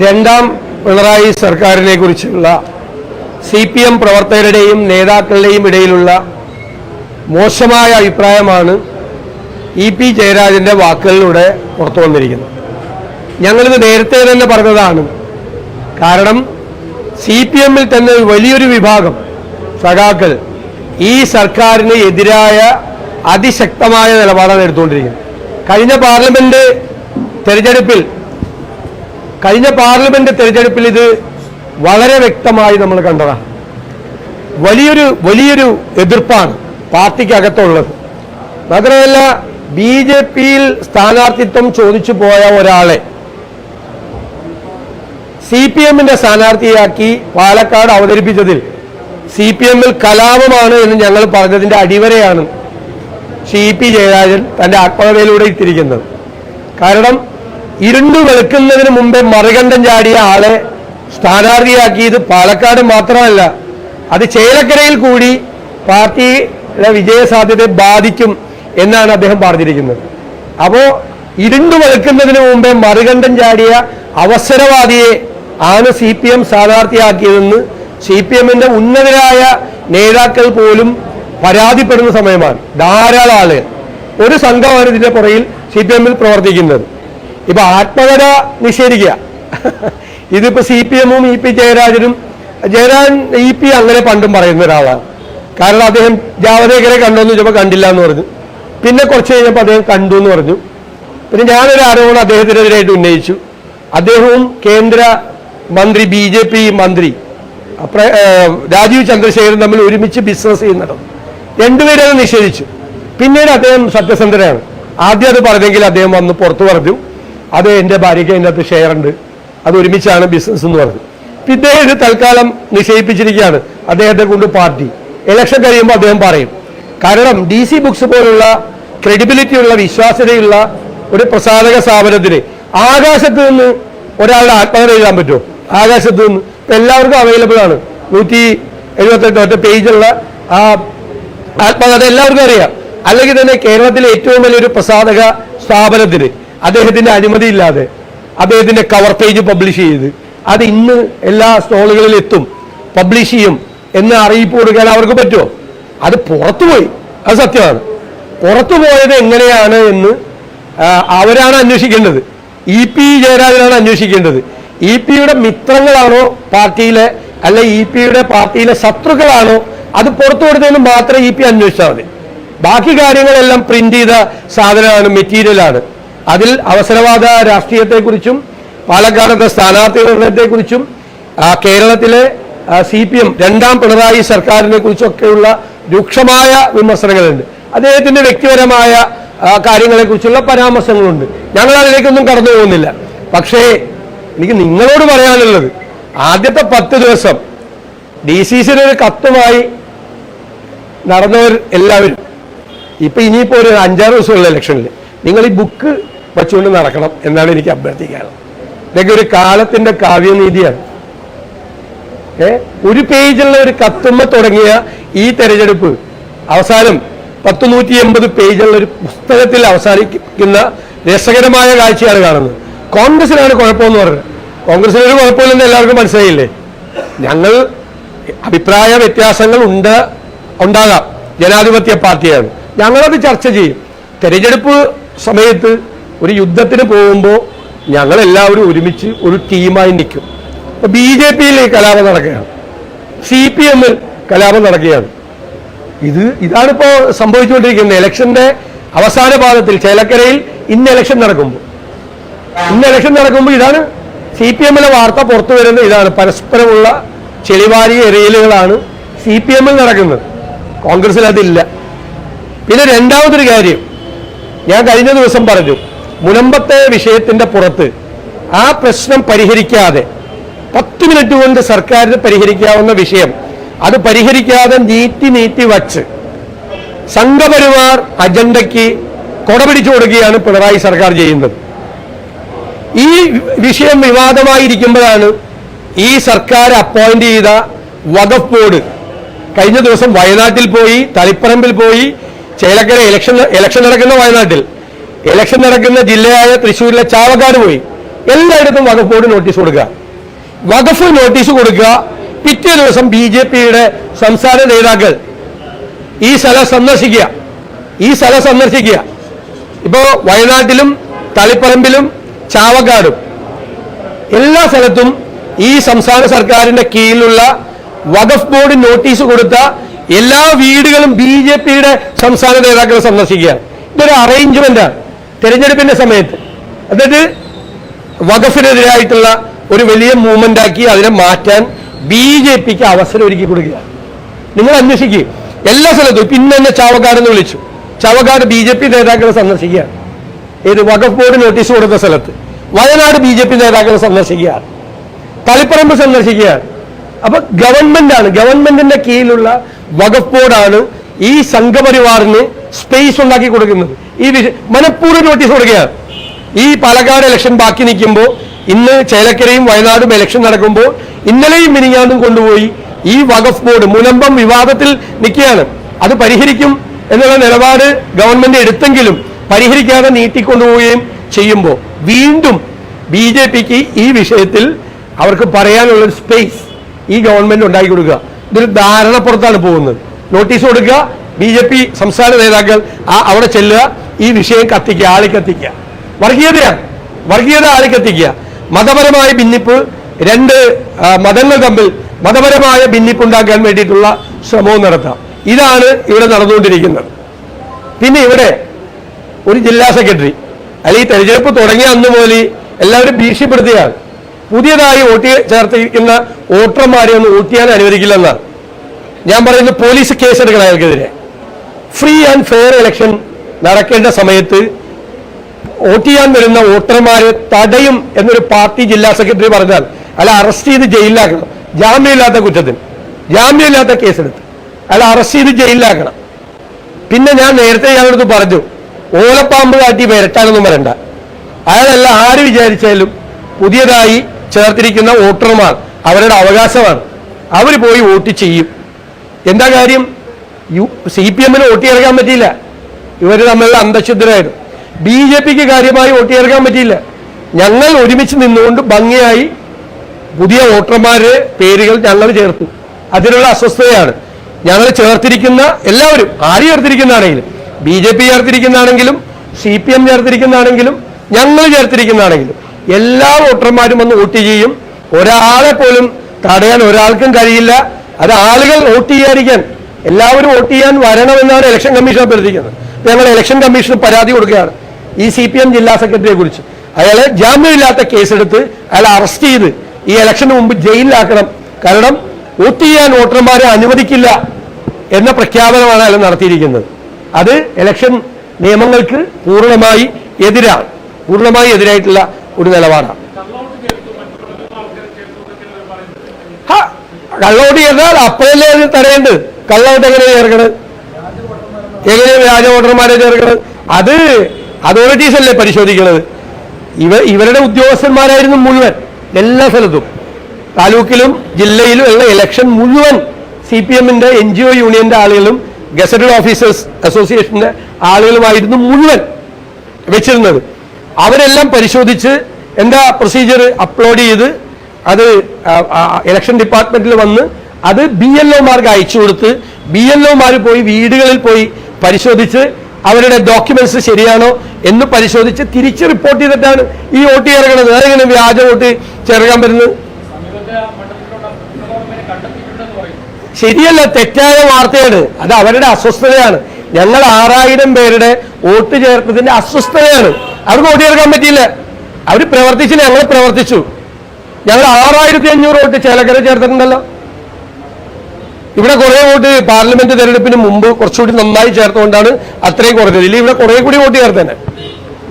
രണ്ടാം പിണറായി സർക്കാരിനെ കുറിച്ചുള്ള സി പി എം പ്രവർത്തകരുടെയും നേതാക്കളുടെയും ഇടയിലുള്ള മോശമായ അഭിപ്രായമാണ് ഇ പി ജയരാജന്റെ വാക്കുകളിലൂടെ പുറത്തു വന്നിരിക്കുന്നത്. ഞങ്ങളിത് നേരത്തെ തന്നെ പറഞ്ഞതാണ്. കാരണം സി പി എമ്മിൽ തന്നെ വലിയൊരു വിഭാഗം സഖാക്കൾ ഈ സർക്കാരിന് എതിരായ അതിശക്തമായ നിലപാടാണ് എടുത്തുകൊണ്ടിരിക്കുന്നത്. കഴിഞ്ഞ പാർലമെന്റ് തെരഞ്ഞെടുപ്പിൽ കഴിഞ്ഞ പാർലമെന്റ് തെരഞ്ഞെടുപ്പിൽ ഇത് വളരെ വ്യക്തമായി നമ്മൾ കണ്ടതാണ് വലിയൊരു വലിയൊരു എതിർപ്പാണ് പാർട്ടിക്കകത്തുള്ളത്. മാത്രമല്ല ബി ജെ പിയിൽ സ്ഥാനാർത്ഥിത്വം ചോദിച്ചു പോയ ഒരാളെ സി പി എമ്മിന്റെ സ്ഥാനാർത്ഥിയാക്കി പാലക്കാട് അവതരിപ്പിച്ചതിൽ സി പി എമ്മിൽ കലാപമാണ് എന്ന് ഞങ്ങൾ പറഞ്ഞതിന്റെ അടിവരയാണ് സി പി ജയരാജൻ തന്റെ ആത്മകഥയിലൂടെ ഇത്തിരിക്കുന്നത് കാരണം ഇരുണ്ടു വെളുക്കുന്നതിന് മുമ്പേ മറികണ്ഠം ചാടിയ ആളെ സ്ഥാനാർത്ഥിയാക്കിയത് പാലക്കാട് മാത്രമല്ല. അത് ചേലക്കരയിൽ കൂടി പാർട്ടിയുടെ വിജയസാധ്യതയെ ബാധിക്കും എന്നാണ് അദ്ദേഹം പറഞ്ഞിരിക്കുന്നത്. അപ്പോ ഇരുണ്ടു വെളുക്കുന്നതിന് മുമ്പേ മറികണ്ഠം ചാടിയ അവസരവാദിയെ ആണ് സി പി എം സ്ഥാനാർത്ഥിയാക്കിയതെന്ന് സി പി എമ്മിന്റെ ഉന്നതരായ നേതാക്കൾ പോലും പരാതിപ്പെടുന്ന സമയമാണ്. ധാരാളം ആളുകൾ. ഒരു സംഘമാണ് ഇതിന്റെ പുറയിൽ സി പി എമ്മിൽ പ്രവർത്തിക്കുന്നത്. ഇപ്പൊ ആത്മകഥ നിഷേധിക്കുക. ഇതിപ്പോ സി പി എമ്മും ഇ പി ജയരാജനും ജയരാജൻ ഇ പി അങ്ങനെ പണ്ടും പറയുന്ന ഒരാളാണ്. കാരണം അദ്ദേഹം ജാവദേക്കറെ കണ്ടോന്ന് ചോദിച്ചപ്പോൾ കണ്ടില്ല എന്ന് പറഞ്ഞു. പിന്നെ കുറച്ച് കഴിഞ്ഞപ്പോൾ അദ്ദേഹം കണ്ടു എന്ന് പറഞ്ഞു. പിന്നെ ഞാനൊരു ആരോപണം അദ്ദേഹത്തിനെതിരായിട്ട് ഉന്നയിച്ചു. അദ്ദേഹവും കേന്ദ്ര മന്ത്രി ബി ജെ പി മന്ത്രി രാജീവ് ചന്ദ്രശേഖരൻ തമ്മിൽ ഒരുമിച്ച് ബിസിനസ് ചെയ്യുന്നുണ്ട് രണ്ടുപേരും അത് നിഷേധിച്ചു. പിന്നീട് അദ്ദേഹം സത്യസന്ധനാണ്. ആദ്യം അത് പറഞ്ഞെങ്കിൽ അദ്ദേഹം വന്ന് പുറത്തു പറഞ്ഞു. അത് എന്റെ ഭാര്യയ്ക്ക് അതിന്റെ അകത്ത് ഷെയർ ഉണ്ട്. അത് ഒരുമിച്ചാണ് ബിസിനസ് എന്ന് പറഞ്ഞത്. പിന്നെ ഇത് തൽക്കാലം നിശ്ചയിപ്പിച്ചിരിക്കുകയാണ്. അദ്ദേഹത്തെ കൊണ്ട് പാർട്ടി ഇലക്ഷൻ കഴിയുമ്പോൾ അദ്ദേഹം പറയും. കാരണം ഡി സി ബുക്സ് പോലുള്ള ക്രെഡിബിലിറ്റി ഉള്ള വിശ്വാസ്യതയുള്ള ഒരു പ്രസാധക സ്ഥാപനത്തിന് ആകാശത്ത് നിന്ന് ഒരാളുടെ ആത്മഹത്യ എഴുതാൻ പറ്റുമോ? ആകാശത്ത് നിന്ന്. എല്ലാവർക്കും അവൈലബിൾ ആണ്. നൂറ്റി എഴുപത്തെട്ട് ഒറ്റ പേജുള്ള ആ ആത്മകഥ എല്ലാവർക്കും അറിയാം. അല്ലെങ്കിൽ തന്നെ കേരളത്തിലെ ഏറ്റവും വലിയൊരു പ്രസാധക സ്ഥാപനത്തിന് അദ്ദേഹത്തിന്റെ അനുമതി ഇല്ലാതെ അദ്ദേഹത്തിന്റെ കവർ പേജ് പബ്ലിഷ് ചെയ്ത് അത് ഇന്ന് എല്ലാ സ്റ്റോളുകളിൽ എത്തും പബ്ലിഷ് ചെയ്യും എന്ന് അറിയിപ്പ് കൊടുക്കാൻ അവർക്ക് പറ്റുമോ? അത് പുറത്തുപോയി അത് സത്യമാണ്. പുറത്തു പോയത് എങ്ങനെയാണ് എന്ന് അവരാണ് അന്വേഷിക്കേണ്ടത്. ഇ പി ജയരാജനാണ് അന്വേഷിക്കേണ്ടത്. ഇ പിയുടെ മിത്രങ്ങളാണോ പാർട്ടിയിലെ അല്ല ഇ പിയുടെ പാർട്ടിയിലെ ശത്രുക്കളാണോ? അത് പുറത്തു കൊടുത്തതിന് മാത്രം ഇ പി അന്വേഷിച്ചാൽ മതി. ബാക്കി കാര്യങ്ങളെല്ലാം പ്രിന്റ് ചെയ്ത സാധനമാണ് മെറ്റീരിയലാണ് അതിൽ അവസരവാദ രാഷ്ട്രീയത്തെക്കുറിച്ചും പാലക്കാടത്തെ സ്ഥാനാർത്ഥി നിർണയത്തെക്കുറിച്ചും കേരളത്തിലെ സി പി എം രണ്ടാം പിണറായി സർക്കാരിനെ കുറിച്ചൊക്കെയുള്ള രൂക്ഷമായ വിമർശനങ്ങളുണ്ട്. അദ്ദേഹത്തിന്റെ വ്യക്തിപരമായ കാര്യങ്ങളെക്കുറിച്ചുള്ള പരാമർശങ്ങളുണ്ട്. ഞങ്ങൾ അതിലേക്കൊന്നും കടന്നു പോകുന്നില്ല പക്ഷേ എനിക്ക് നിങ്ങളോട് പറയാനുള്ളത് ആദ്യത്തെ പത്ത് ദിവസം ഡി സി സിയുടെ ഒരു കത്തുമായി നടന്നവർ എല്ലാവരും. ഇപ്പൊ ഇനിയിപ്പോ ഒരു അഞ്ചാറ് ദിവസമുള്ള ഇലക്ഷനിൽ നിങ്ങൾ ഈ ബുക്ക് വച്ചുകൊണ്ട് നടക്കണം എന്നാണ് എനിക്ക് അഭ്യർത്ഥിക്കാനുള്ളത് ഇതൊക്കെ ഒരു കാലത്തിന്റെ കാവ്യനീതിയാണ്. ഏ? ഒരു പേജുള്ള ഒരു കത്തുമ്മ തുടങ്ങിയ ഈ തെരഞ്ഞെടുപ്പ് അവസാനം പത്ത് നൂറ്റി എൺപത് പേജുള്ള ഒരു പുസ്തകത്തിൽ അവസാനിക്കുന്ന രസകരമായ കാഴ്ചയാണ് കാണുന്നത്. കോൺഗ്രസിനാണ് കുഴപ്പമെന്ന് പറഞ്ഞത് കോൺഗ്രസിന് ഒരു കുഴപ്പമില്ലെന്ന് എല്ലാവർക്കും മനസ്സിലായില്ലേ? ഞങ്ങൾ അഭിപ്രായ വ്യത്യാസങ്ങൾ ഉണ്ട് ഉണ്ടാകാം. ജനാധിപത്യ പാർട്ടിയാണ്. ഞങ്ങളത് ചർച്ച ചെയ്യും. തെരഞ്ഞെടുപ്പ് സമയത്ത് ഒരു യുദ്ധത്തിന് പോകുമ്പോൾ ഞങ്ങൾ എല്ലാവരും ഒരുമിച്ച് ഒരു ടീമായി നിൽക്കും. ബി ജെ പിയിൽ കലാപം നടക്കുകയാണ്. സി പി എമ്മിൽ കലാപം നടക്കുകയാണ്. ഇത് ഇതാണിപ്പോ സംഭവിച്ചുകൊണ്ടിരിക്കുന്നത്. ഇലക്ഷന്റെ അവസാന പാദത്തിൽ ചേലക്കരയിൽ ഇന്ന് ഇലക്ഷൻ നടക്കുമ്പോൾ ഇന്ന് ഇലക്ഷൻ നടക്കുമ്പോൾ ഇതാണ് സി പി എമ്മിലെ വാർത്ത പുറത്തു വരുന്ന ഇതാണ് പരസ്പരമുള്ള ചെളിവാരി എറിയലുകളാണ് സി പി എമ്മിൽ നടക്കുന്നത്. കോൺഗ്രസിൽ അതില്ല. പിന്നെ രണ്ടാമതൊരു കാര്യം. ഞാൻ കഴിഞ്ഞ ദിവസം പറഞ്ഞു മുനമ്പത്തെ വിഷയത്തിന്റെ പുറത്ത് ആ പ്രശ്നം പരിഹരിക്കാതെ പത്ത് മിനിറ്റ് കൊണ്ട് സർക്കാരിന് പരിഹരിക്കാവുന്ന വിഷയം അത് പരിഹരിക്കാതെ നീട്ടി നീട്ടി വച്ച് സംഘപരിവാർ അജണ്ടയ്ക്ക് കൊടപിടിച്ചു കൊടുക്കുകയാണ് പിണറായി സർക്കാർ ചെയ്യുന്നത്. ഈ വിഷയം വിവാദമായിരിക്കുമ്പോഴാണ് ഈ സർക്കാർ അപ്പോയിന്റ് ചെയ്ത വഖഫ് ബോർഡ് കഴിഞ്ഞ ദിവസം വയനാട്ടിൽ പോയി തളിപ്പറമ്പിൽ പോയി ചേലക്കര ഇലക്ഷൻ ഇലക്ഷൻ നടക്കുന്ന വയനാട്ടിൽ ഇലക്ഷൻ നടക്കുന്ന ജില്ലയായ തൃശ്ശൂരിലെ ചാവക്കാട് പോയി. എല്ലായിടത്തും ബോർഡ് നോട്ടീസ് കൊടുക്കുക. വഖഫ് നോട്ടീസ് കൊടുക്കുക. പിറ്റേ ദിവസം ബി ജെ പിയുടെ സംസ്ഥാന നേതാക്കൾ ഈ സ്ഥലം സന്ദർശിക്കുക. ഈ സ്ഥലം സന്ദർശിക്കുക. ഇപ്പോ വയനാട്ടിലും തളിപ്പറമ്പിലും ചാവക്കാടും എല്ലാ സ്ഥലത്തും ഈ സംസ്ഥാന സർക്കാരിന്റെ കീഴിലുള്ള വഖഫ് ബോർഡ് നോട്ടീസ് കൊടുത്ത എല്ലാ വീടുകളും ബി സംസ്ഥാന നേതാക്കൾ സന്ദർശിക്കുകയാണ് ഇതൊരു അറേഞ്ച്മെന്റാണ് തെരഞ്ഞെടുപ്പിന്റെ സമയത്ത് എന്നിട്ട് വഖഫിനെതിരായിട്ടുള്ള ഒരു വലിയ മൂവ്മെന്റ് ആക്കി അതിനെ മാറ്റാൻ ബി ജെ പിക്ക് അവസരം ഒരുക്കി കൊടുക്കുക നിങ്ങൾ അന്വേഷിക്കുക എല്ലാ സ്ഥലത്തും പിന്നെ തന്നെ ചാവക്കാട് എന്ന് വിളിച്ചു. ചാവക്കാട് ബി ജെ പി നേതാക്കളെ സന്ദർശിക്കുകയാണ്. ഏത് വഖഫ് ബോർഡ് നോട്ടീസ് കൊടുത്ത സ്ഥലത്ത് വയനാട് ബി ജെ പി നേതാക്കളെ സന്ദർശിക്കുകയാണ്. തളിപ്പറമ്പ് സന്ദർശിക്കുകയാണ്. അപ്പൊ ആണ്. ഗവൺമെന്റിന്റെ കീഴിലുള്ള വഖഫ് ബോർഡാണ് ഈ സംഘപരിവാറിന് സ്പേസ് ഉണ്ടാക്കി കൊടുക്കുന്നത്. ഈ മനഃപൂർവം നോട്ടീസ് കൊടുക്കുകയാണ് ഈ പാലക്കാട് ഇലക്ഷൻ ബാക്കി നിൽക്കുമ്പോൾ ഇന്ന് ചേലക്കരയും വയനാടും ഇലക്ഷൻ നടക്കുമ്പോൾ ഇന്നലെയും മിനിഞ്ഞാണ്ടും കൊണ്ടുപോയി ഈ വഖഫ് ബോർഡ് മുലമ്പം വിവാദത്തിൽ നിൽക്കുകയാണ്. അത് പരിഹരിക്കും എന്നുള്ള നിലപാട് ഗവൺമെന്റ് എടുത്തെങ്കിലും പരിഹരിക്കാതെ നീട്ടിക്കൊണ്ടുപോവുകയും ചെയ്യുമ്പോൾ വീണ്ടും ബി ജെ പിക്ക് ഈ വിഷയത്തിൽ അവർക്ക് പറയാനുള്ള സ്പേസ് ഈ ഗവൺമെന്റ് ഉണ്ടാക്കി കൊടുക്കുക. ഇതൊരു ധാരണപ്പുറത്താണ് പോകുന്നത്. നോട്ടീസ് കൊടുക്കുക. ബി ജെ പി സംസ്ഥാന നേതാക്കൾ ആ അവിടെ ചെല്ലുക. ഈ വിഷയം കത്തിക്കുക ആളെ കത്തിക്കുക. വർഗീയതയാണ്. വർഗീയത ആളെ കത്തിക്കുക. മതപരമായ ഭിന്നിപ്പ് രണ്ട് മതങ്ങൾ തമ്മിൽ മതപരമായ ഭിന്നിപ്പ് ഉണ്ടാക്കാൻ വേണ്ടിയിട്ടുള്ള ശ്രമവും നടത്താം. ഇതാണ് ഇവിടെ നടന്നുകൊണ്ടിരിക്കുന്നത്. പിന്നെ ഇവിടെ ഒരു ജില്ലാ സെക്രട്ടറി അല്ലെങ്കിൽ തെരഞ്ഞെടുപ്പ് തുടങ്ങിയ അന്ന് മുതൽ എല്ലാവരും ഭീഷണിപ്പെടുത്തുകയാണ് പുതിയതായി വോട്ട് ചേർത്തിരിക്കുന്ന വോട്ടർമാരെ ഒന്ന് വോട്ട് ചെയ്യാൻ അനുവദിക്കില്ലെന്നാണ്. ഞാൻ പറയുന്നത് പോലീസ് കേസെടുക്കണം അയാൾക്കെതിരെ ഫ്രീ ആൻഡ് ഫെയർ ഇലക്ഷൻ നടക്കേണ്ട സമയത്ത് വോട്ട് ചെയ്യാൻ വരുന്ന വോട്ടർമാരെ തടയും എന്നൊരു പാർട്ടി ജില്ലാ സെക്രട്ടറി പറഞ്ഞാൽ അല്ല അറസ്റ്റ് ചെയ്ത് ജയിലിലാക്കണം. ജാമ്യമില്ലാത്ത കുറ്റത്തിന്. ജാമ്യമില്ലാത്ത കേസെടുത്ത്. അല്ല അറസ്റ്റ് ചെയ്ത് ജയിലിലാക്കണം. പിന്നെ ഞാൻ നേരത്തെ ഞാനടുത്ത് പറഞ്ഞു ഓലപ്പാമ്പ് കാട്ടി വരട്ടാനൊന്നും വരണ്ട. അയാളല്ല ആര് വിചാരിച്ചാലും പുതിയതായി ചേർത്തിരിക്കുന്ന വോട്ടർമാർ അവരുടെ അവകാശമാണ്. അവർ പോയി വോട്ട് ചെയ്യും. എന്താ കാര്യം? യു സി പി എമ്മിന് വോട്ട് ചേർക്കാൻ പറ്റിയില്ല. ഇവർ തമ്മിലുള്ള അന്തശുദ്ധരായിരുന്നു ബി ജെ പിക്ക് കാര്യമായി വോട്ട് ചേർക്കാൻ പറ്റിയില്ല. ഞങ്ങൾ ഒരുമിച്ച് നിന്നുകൊണ്ട് ഭംഗിയായി പുതിയ വോട്ടർമാരുടെ പേരുകൾ ഞങ്ങൾ ചേർത്തു. അതിനുള്ള അസ്വസ്ഥതയാണ്. ഞങ്ങൾ ചേർത്തിരിക്കുന്ന എല്ലാവരും ആര് ചേർത്തിരിക്കുന്നതാണെങ്കിലും ബി ജെ പി ചേർത്തിരിക്കുന്നതാണെങ്കിലും സി പി എം ചേർത്തിരിക്കുന്നതാണെങ്കിലും ഞങ്ങൾ ചേർത്തിരിക്കുന്നതാണെങ്കിലും എല്ലാ വോട്ടർമാരും വന്ന് വോട്ട് ചെയ്യും. ഒരാളെ പോലും തടയാൻ ഒരാൾക്കും കഴിയില്ല. അത് ആളുകൾ വോട്ട് ചെയ്യാതിരിക്കാൻ എല്ലാവരും വോട്ട് ചെയ്യാൻ വരണമെന്നാണ് ഇലക്ഷൻ കമ്മീഷൻ അഭ്യർത്ഥിക്കുന്നത്. ഞങ്ങൾ ഇലക്ഷൻ കമ്മീഷന് പരാതി കൊടുക്കുകയാണ്. ഈ സി പി എം ജില്ലാ സെക്രട്ടറിയെ കുറിച്ച്. അയാളെ ജാമ്യമില്ലാത്ത കേസെടുത്ത് അയാളെ അറസ്റ്റ് ചെയ്ത് ഈ ഇലക്ഷന് മുമ്പ് ജയിലിലാക്കണം. കാരണം വോട്ട് ചെയ്യാൻ വോട്ടർമാരെ അനുവദിക്കില്ല എന്ന പ്രഖ്യാപനമാണ് അയാൾ നടത്തിയിരിക്കുന്നത്. അത് ഇലക്ഷൻ നിയമങ്ങൾക്ക് പൂർണമായി എതിരാണ് പൂർണമായി എതിരായിട്ടുള്ള ഒരു നിലപാടാണ്. കള്ളവോട്ട് ചെയ്താൽ അപ്പോഴല്ലേ അത് തടയേണ്ടത്? കള്ളവോട്ട് എങ്ങനെ ചേർക്കണത്? എങ്ങനെ വ്യാജ വോട്ടർമാരെ ചേർക്കുന്നത്? അത് അതോറിറ്റീസ് അല്ലേ പരിശോധിക്കുന്നത്? ഇവ ഇവരുടെ ഉദ്യോഗസ്ഥന്മാരായിരുന്നു മുഴുവൻ എല്ലാ സ്ഥലത്തും. താലൂക്കിലും ജില്ലയിലും ഉള്ള ഇലക്ഷൻ മുഴുവൻ സി പി എമ്മിന്റെ എൻ ജി ഒ യൂണിയന്റെ ആളുകളും ഗസറ്റഡ് ഓഫീസേഴ്സ് അസോസിയേഷന്റെ ആളുകളുമായിരുന്നു മുഴുവൻ വെച്ചിരുന്നത്. അവരെല്ലാം പരിശോധിച്ച് എന്താ പ്രൊസീജിയർ അപ്ലോഡ് ചെയ്ത് അത് ഇലക്ഷൻ ഡിപ്പാർട്ട്മെന്റിൽ വന്ന് അത് ബി എൽ ഒമാർക്ക് അയച്ചു കൊടുത്ത് ബി എൽ ഒമാർ പോയി വീടുകളിൽ പോയി പരിശോധിച്ച് അവരുടെ ഡോക്യുമെന്റ്സ് ശരിയാണോ എന്ന് പരിശോധിച്ച് തിരിച്ച് റിപ്പോർട്ട് ചെയ്തിട്ടാണ് ഈ വോട്ട് ഇറങ്ങുന്നത് അതെങ്ങനെ വ്യാജ വോട്ട് ചേർക്കാൻ പറ്റുന്നത് ശരിയല്ല തെറ്റായ വാർത്തയാണ്. അത് അവരുടെ അസ്വസ്ഥതയാണ്. ഞങ്ങൾ ആറായിരം പേരുടെ വോട്ട് ചേർത്തതിന്റെ അസ്വസ്ഥതയാണ്. അവർക്ക് വോട്ട് ചേർക്കാൻ പറ്റിയില്ല. അവർ പ്രവർത്തിച്ചില്ല ഞങ്ങൾ പ്രവർത്തിച്ചു. ഞങ്ങൾ ആറായിരത്തി അഞ്ഞൂറ് വോട്ട് ചേലക്കര ചേർത്തിട്ടുണ്ടല്ലോ. ഇവിടെ കുറെ വോട്ട് പാർലമെന്റ് തെരഞ്ഞെടുപ്പിന് മുമ്പ് കുറച്ചുകൂടി നന്നായി ചേർത്തുകൊണ്ടാണ് അത്രയും കുറഞ്ഞത്. ഇല്ലെങ്കിൽ ഇവിടെ കുറെ കൂടി വോട്ട് ചേർത്തേനെ.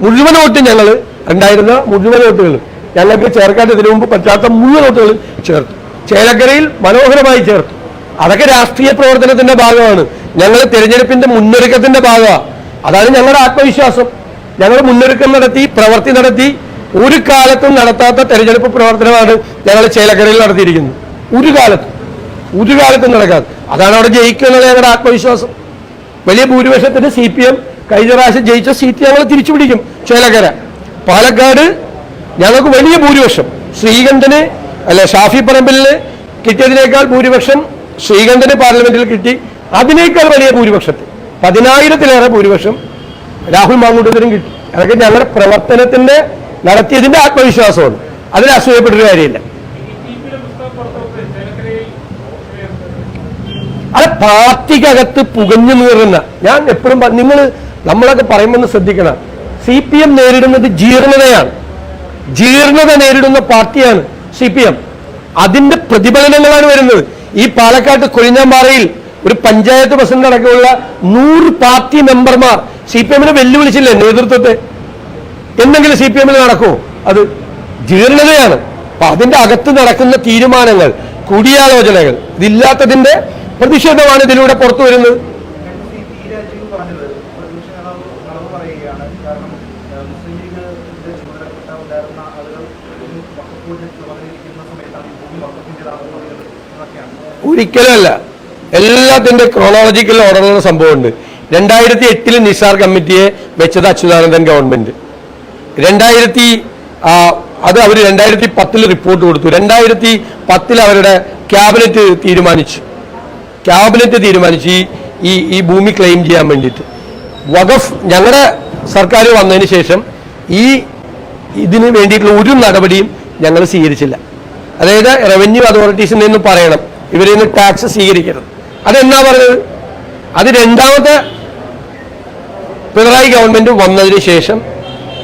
മുഴുവൻ വോട്ട് ഞങ്ങൾ ഉണ്ടായിരുന്ന മുഴുവൻ വോട്ടുകൾ ഞങ്ങൾക്ക് ചേർക്കാൻ ഇതിനു മുമ്പ് പറ്റാത്ത മുഴുവൻ വോട്ടുകൾ ചേർത്തു. ചേലക്കരയിൽ മനോഹരമായി ചേർത്തു. അതൊക്കെ രാഷ്ട്രീയ പ്രവർത്തനത്തിന്റെ ഭാഗമാണ്. ഞങ്ങൾ തിരഞ്ഞെടുപ്പിന്റെ മുന്നൊരുക്കത്തിന്റെ ഭാഗമാണ് അതാണ് ഞങ്ങളുടെ ആത്മവിശ്വാസം. ഞങ്ങൾ മുന്നൊരുക്കം നടത്തി പ്രവർത്തി നടത്തി ഒരു കാലത്തും നടത്താത്ത തെരഞ്ഞെടുപ്പ് പ്രവർത്തനമാണ് ഞങ്ങൾ ചേലക്കരയിൽ നടത്തിയിരിക്കുന്നത്. ഒരു കാലത്തും. ഒരു കാലത്തും നടക്കാതെ. അതാണ് അവിടെ ജയിക്കുക എന്നുള്ള ഞങ്ങളുടെ ആത്മവിശ്വാസം. വലിയ ഭൂരിപക്ഷത്തിന് സി പി എം കഴിഞ്ഞ പ്രാവശ്യം ജയിച്ച സീറ്റ് ഞങ്ങൾ തിരിച്ചു പിടിക്കും ചേലക്കര. പാലക്കാട് ഞങ്ങൾക്ക് വലിയ ഭൂരിപക്ഷം. ശ്രീകണ്ഠന് അല്ല ഷാഫി പറമ്പലിന് കിട്ടിയതിനേക്കാൾ ഭൂരിപക്ഷം ശ്രീകണ്ഠന് പാർലമെന്റിൽ കിട്ടി. അതിനേക്കാൾ വലിയ ഭൂരിപക്ഷത്തിൽ. പതിനായിരത്തിലേറെ ഭൂരിപക്ഷം രാഹുൽ മാങ്കൂട്ടത്തിനും കിട്ടി. അതൊക്കെ ഞങ്ങളുടെ പ്രവർത്തനത്തിന്റെ നടത്തിയതിന്റെ ആത്മവിശ്വാസമാണ്. അതിൽ അസൂയപ്പെട്ടൊരു കാര്യമില്ല. അത് പാർട്ടിക്കകത്ത് പുകഞ്ഞു നീറുന്ന. ഞാൻ എപ്പോഴും നിങ്ങൾ നമ്മളൊക്കെ പറയുമ്പോൾ ശ്രദ്ധിക്കണം. സി പി എം നേരിടുന്നത് ജീർണതയാണ്. ജീർണത നേരിടുന്ന പാർട്ടിയാണ് സി പി എം. അതിന്റെ പ്രതിഫലനങ്ങളാണ് വരുന്നത്. ഈ പാലക്കാട്ട് കൊഴിഞ്ഞാമ്പാറയിൽ ഒരു പഞ്ചായത്ത് പ്രസിഡന്റ് അടക്കമുള്ള നൂറ് പാർട്ടി മെമ്പർമാർ സി പി എമ്മിനെ വെല്ലുവിളിച്ചില്ലേ നേതൃത്വത്തെ? എന്തെങ്കിലും സി പി എമ്മിൽ നടക്കുമോ അത് ജീർണതയാണ്. അപ്പൊ അതിന്റെ അകത്ത് നടക്കുന്ന തീരുമാനങ്ങൾ കൂടിയാലോചനകൾ ഇതില്ലാത്തതിന്റെ പ്രതിഷേധമാണ് ഇതിലൂടെ പുറത്തു വരുന്നത്. ഒരിക്കലല്ല എല്ലാത്തിന്റെ ക്രോണോളജിക്കൽ ഓർഡറുള്ള സംഭവമുണ്ട്. രണ്ടായിരത്തി എട്ടിൽ നിസാർ കമ്മിറ്റിയെ വെച്ചത് അച്യുതാനന്ദൻ ഗവൺമെന്റ് രണ്ടായിരത്തി അത് അവർ രണ്ടായിരത്തി പത്തിൽ റിപ്പോർട്ട് കൊടുത്തു. രണ്ടായിരത്തി പത്തിൽ അവരുടെ ക്യാബിനറ്റ് തീരുമാനിച്ചു. ക്യാബിനറ്റ് തീരുമാനിച്ച് ഈ ഈ ഭൂമി ക്ലെയിം ചെയ്യാൻ വേണ്ടിയിട്ട്. വഖഫ് ഞങ്ങളുടെ സർക്കാർ വന്നതിന് ശേഷം ഈ ഇതിന് വേണ്ടിയിട്ടുള്ള ഒരു നടപടിയും ഞങ്ങൾ സ്വീകരിച്ചില്ല. അതായത് റവന്യൂ അതോറിറ്റീസിൽ നിന്ന് പറയണം. ഇവരിൽ നിന്ന് ടാക്സ് സ്വീകരിക്കരുത് അതെന്നാ പറഞ്ഞത്? അത് രണ്ടാമത്തെ പിണറായി ഗവൺമെന്റ് വന്നതിന് ശേഷം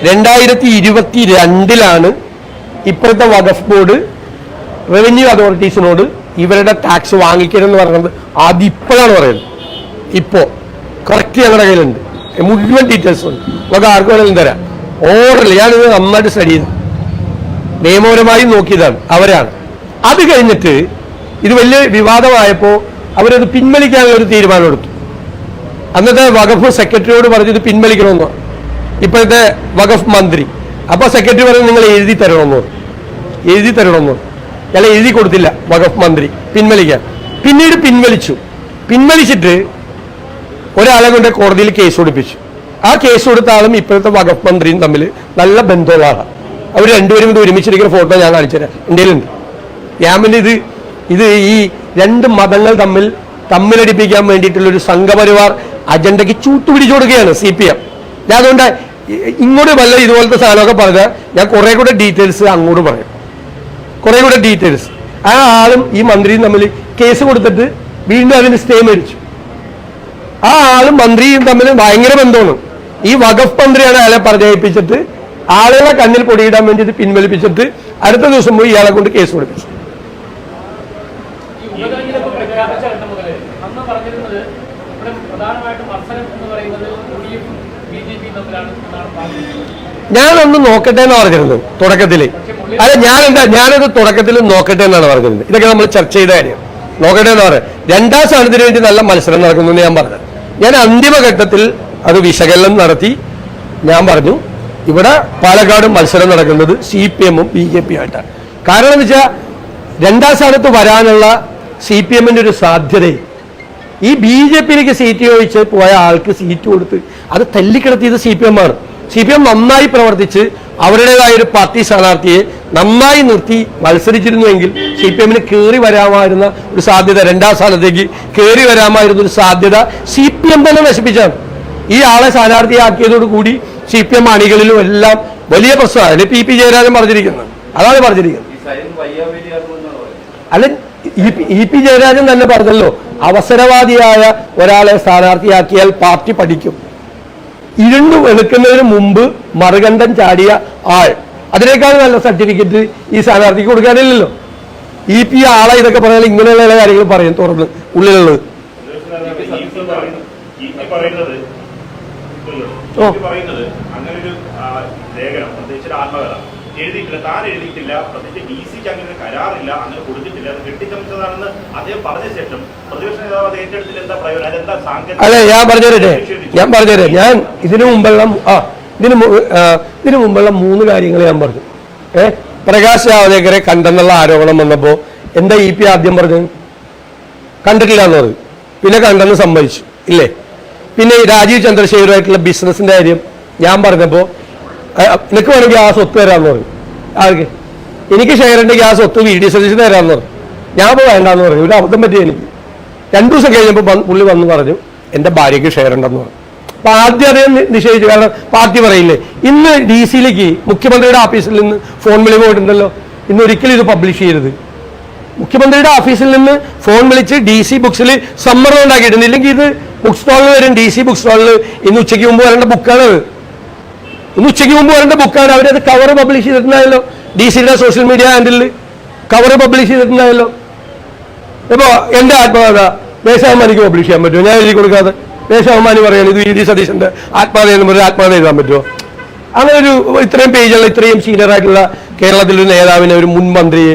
രണ്ടായിരത്തി ഇരുപത്തി രണ്ടിലാണ് ഇപ്പോഴത്തെ വഖഫ് ബോർഡ് റവന്യൂ അതോറിറ്റീസിനോട് ഇവരുടെ ടാക്സ് വാങ്ങിക്കരുതെന്ന് പറയുന്നത് ആദ്യം ഇപ്പോഴാണ് പറയുന്നത്. ഇപ്പോൾ കറക്റ്റ് ഞങ്ങളുടെ കയ്യിലുണ്ട്. മുഴുവൻ ഡീറ്റെയിൽസ് ഉണ്ട്. നമുക്ക് ആർക്ക് വേണമെങ്കിലും തരാം. ഓർഡറിൽ ഇത് നന്നായിട്ട് സ്റ്റഡി ചെയ്തു. നിയമപരമായി നോക്കിയതാണ്. അവരാണ്. അത് കഴിഞ്ഞിട്ട് ഇത് വലിയ വിവാദമായപ്പോൾ അവരത് പിൻവലിക്കാനുള്ള ഒരു തീരുമാനമെടുത്തു അന്നത്തെ വഖഫ് സെക്രട്ടറിയോട് പറഞ്ഞു ഇത് പിൻവലിക്കണമെന്ന്. ഇപ്പോഴത്തെ വഖഫ് മന്ത്രി. അപ്പോൾ സെക്രട്ടറി പറഞ്ഞു നിങ്ങൾ എഴുതി തരണമെന്ന്. എഴുതി തരണമെന്ന് ഞാൻ എഴുതി കൊടുത്തില്ല വഖഫ് മന്ത്രി. പിൻവലിക്കാൻ. പിന്നീട് പിൻവലിച്ചു. പിൻവലിച്ചിട്ട് ഒരാളെ കൊണ്ട് കോടതിയിൽ കേസ് കൊടുപ്പിച്ചു. ആ കേസ് കൊടുത്ത ആളും ഇപ്പോഴത്തെ വഖഫ് മന്ത്രിയും തമ്മിൽ നല്ല ബന്ധമുള്ള അവർ രണ്ടുപേരും ഇത് ഒരുമിച്ചിരിക്കുന്ന ഫോട്ടോ ഞാൻ കാണിച്ചുതരാം എന്റെ കയ്യിലുണ്ട് ഞാൻ പിന്നെ ഇത് ഇത് ഈ രണ്ട് മതങ്ങൾ തമ്മിൽ തമ്മിലടിപ്പിക്കാൻ വേണ്ടിയിട്ടുള്ള ഒരു സംഘപരിവാർ അജണ്ടയ്ക്ക് ചൂട്ടുപിടിച്ചു കൊടുക്കുകയാണ് സി പി എം. ഞാൻ അതുകൊണ്ട് ഇങ്ങോട്ട് വല്ല ഇതുപോലത്തെ സാധനമൊക്കെ പറഞ്ഞാൽ ഞാൻ കുറെ കൂടെ ഡീറ്റെയിൽസ് അങ്ങോട്ട് പറയും. കുറെ കൂടെ ഡീറ്റെയിൽസ് ആ ആളും ഈ മന്ത്രിയും തമ്മിൽ കേസ് കൊടുത്തിട്ട് വീണ്ടും അതിന് സ്റ്റേ മേടിച്ചു ആ ആളും മന്ത്രിയും തമ്മിൽ ഭയങ്കര ബന്ധമാണ്. ഈ വഖഫ് മന്ത്രിയാണ് അയാളെ പറഞ്ഞയപ്പിച്ചിട്ട് ആളുകളെ കണ്ണിൽ പൊടിയിടാൻ വേണ്ടി ഇത് പിൻവലിപ്പിച്ചിട്ട് അടുത്ത ദിവസം പോയി ഇയാളെ കൊണ്ട് കേസ് കൊടുപ്പിച്ചു. ഞാനൊന്ന് നോക്കട്ടെ എന്ന് പറഞ്ഞിരുന്നു തുടക്കത്തിൽ. അല്ല ഞാൻ എന്താ ഞാനത് തുടക്കത്തിൽ നോക്കട്ടെ എന്നാണ് പറഞ്ഞത്. ഇതൊക്കെ നമ്മൾ ചർച്ച ചെയ്ത കാര്യം. നോക്കട്ടെ എന്ന് പറയാം. രണ്ടാം സ്ഥാനത്തിന് വേണ്ടി നല്ല മത്സരം നടക്കുന്നു എന്ന് ഞാൻ പറഞ്ഞത്. ഞാൻ അന്തിമഘട്ടത്തിൽ അത് വിശകലനം നടത്തി ഞാൻ പറഞ്ഞു ഇവിടെ പാലക്കാട് മത്സരം നടക്കുന്നത് സി പി എമ്മും ബി ജെ പി ആയിട്ടാണ് കാരണം എന്ന് വെച്ചാൽ രണ്ടാം സ്ഥാനത്ത് വരാനുള്ള സി പി എമ്മിന്റെ ഒരു സാധ്യതയും ഈ ബി ജെ പിയിലേക്ക് സീറ്റ് ചോദിച്ച് പോയ ആൾക്ക് സീറ്റ് കൊടുത്ത് അത് തല്ലിക്കിടത്തിയത് സി പി എം ആണ് സി പി എം നന്നായി പ്രവർത്തിച്ച് അവരുടേതായ ഒരു പാർട്ടി സ്ഥാനാർത്ഥിയെ നന്നായി നിർത്തി മത്സരിച്ചിരുന്നുവെങ്കിൽ സി പി എമ്മിന് കയറി വരാമായിരുന്ന ഒരു സാധ്യത രണ്ടാം സ്ഥാനത്തേക്ക് കയറി വരാമായിരുന്ന ഒരു സാധ്യത സി പി എം തന്നെ നശിപ്പിച്ചാണ്. ഈ ആളെ സ്ഥാനാർത്ഥിയാക്കിയതോടുകൂടി സി പി എം അണികളിലും എല്ലാം വലിയ പ്രശ്നമാണ്. അതിന് പി പി ജയരാജൻ പറഞ്ഞിരിക്കുന്നത് അതാണ് പറഞ്ഞിരിക്കുന്നത്. അല്ല ഇ പി- ജയരാജൻ തന്നെ പറഞ്ഞല്ലോ അവസരവാദിയായ ഒരാളെ സ്ഥാനാർത്ഥിയാക്കിയാൽ പാർട്ടി പഠിക്കും. ഇരുണ്ടു വെളുക്കുന്നതിന് മുമ്പ് മറുകണ്ഠം ചാടിയ ആൾ. അതിനേക്കാൾ നല്ല സർട്ടിഫിക്കറ്റ് ഈ സ്ഥാനാർത്ഥിക്ക് കൊടുക്കാനില്ലല്ലോ. ഇ പി ആളെ ഇതൊക്കെ പറഞ്ഞാൽ ഇങ്ങനെയുള്ള കാര്യങ്ങൾ പറയും തുറന്ന് ഉള്ളിലുള്ളത്. ഓ. എഴുതിയിട്ടില്ല താൻ എഴുതിയിട്ടില്ല പ്രത്യേകിച്ച് ഡി സിക്ക് അങ്ങനെ കരാറില്ല അങ്ങനെ കൊടുത്തിട്ടില്ല അത് കെട്ടിച്ചമച്ചതാണെന്ന് അദ്ദേഹം പറഞ്ഞ ശേഷം പ്രതിപക്ഷ നേതാവ് അത് ഏറ്റെടുത്തില്ല എന്താ പ്രയോജനം? അതെന്താ സാങ്കേതിക അതെ ഞാൻ പറഞ്ഞുതരട്ടെ ഞാൻ പറഞ്ഞുതരാം. ഞാൻ ഇതിനു മുമ്പുള്ള ആ ഇതിനു ഇതിനു മുമ്പുള്ള മൂന്ന് കാര്യങ്ങൾ ഞാൻ പറഞ്ഞു. ഏ? പ്രകാശ് ജാവദേക്കറെ കണ്ടെന്നുള്ള ആരോപണം വന്നപ്പോ എന്താ ഇ പി ആദ്യം പറഞ്ഞത്? കണ്ടിട്ടില്ല എന്ന് പറഞ്ഞു. പിന്നെ കണ്ടെന്ന് സമ്മതിച്ചു. ഇല്ലേ? പിന്നെ ഈ രാജീവ് ചന്ദ്രശേഖരുമായിട്ടുള്ള ബിസിനസിന്റെ കാര്യം ഞാൻ പറഞ്ഞപ്പോ ആ, നിനക്ക് വേണമെങ്കിൽ ഗ്യാസ് സ്വത്ത് തരാമെന്ന് പറഞ്ഞു. ആർക്ക്? എനിക്ക് ഷെയർ ഉണ്ടെങ്കിൽ ആ സ്വത്ത് വി ഡി സതീശന് തരാമെന്ന് പറഞ്ഞു. ഞാൻ ഇപ്പോൾ വേണ്ടാന്ന് പറഞ്ഞു. ഒരു അബദ്ധം പറ്റി എനിക്ക്. രണ്ടു ദിവസം കഴിഞ്ഞപ്പോൾ പുള്ളി വന്ന് പറഞ്ഞു എന്റെ ഭാര്യയ്ക്ക് ഷെയർ ഉണ്ടെന്ന് പറഞ്ഞു. അപ്പൊ ആദ്യം അദ്ദേഹം നിഷേധിച്ചു. കാരണം പാർട്ടി പറയില്ലേ ഇന്ന് ഡി സിയിലേക്ക് മുഖ്യമന്ത്രിയുടെ ഓഫീസിൽ നിന്ന് ഫോൺ വിളി പോയിട്ടുണ്ടല്ലോ. ഇന്ന് ഒരിക്കലും ഇത് പബ്ലിഷ് ചെയ്യരുത്. മുഖ്യമന്ത്രിയുടെ ഓഫീസിൽ നിന്ന് ഫോൺ വിളിച്ച് ഡി സി ബുക്സിൽ സമ്മർദ്ദം ഉണ്ടാക്കിയിട്ടുണ്ട്. ഇല്ലെങ്കിൽ ഇത് ബുക്ക് സ്റ്റാളിൽ വരും. ഡി സി ബുക്ക് സ്റ്റാളിൽ ഇന്ന് ഉച്ചയ്ക്ക് മുമ്പ് വരേണ്ട ബുക്കാണ് ഇന്ന് ഉച്ചയ്ക്ക് മുമ്പ് വരേണ്ട ബുക്കാണ്. അവരത് കവർ പബ്ലിഷ് ചെയ്തിട്ടുണ്ടായല്ലോ. ഡി സിയുടെ സോഷ്യൽ മീഡിയ ഹാൻഡിലിൽ കവർ പബ്ലിഷ് ചെയ്തിട്ടുണ്ടായല്ലോ. ഇപ്പോ എന്റെ ആത്മകഥ ദേശാഭിമാനിക്ക് പബ്ലിഷ് ചെയ്യാൻ പറ്റുമോ? ഞാൻ എഴുതി കൊടുക്കാതെ ദേശാഭിമാനി പറയാണ് ഇത് വി. ഡി. സതീശന്റെ ആത്മകഥ എന്ന് പറഞ്ഞാൽ ആത്മകഥ എഴുതാൻ പറ്റുമോ? അങ്ങനെ ഒരു ഇത്രയും പേജുള്ള ഇത്രയും സീനിയർ ആയിട്ടുള്ള കേരളത്തിലെ ഒരു നേതാവിനെ ഒരു മുൻ മന്ത്രിയെ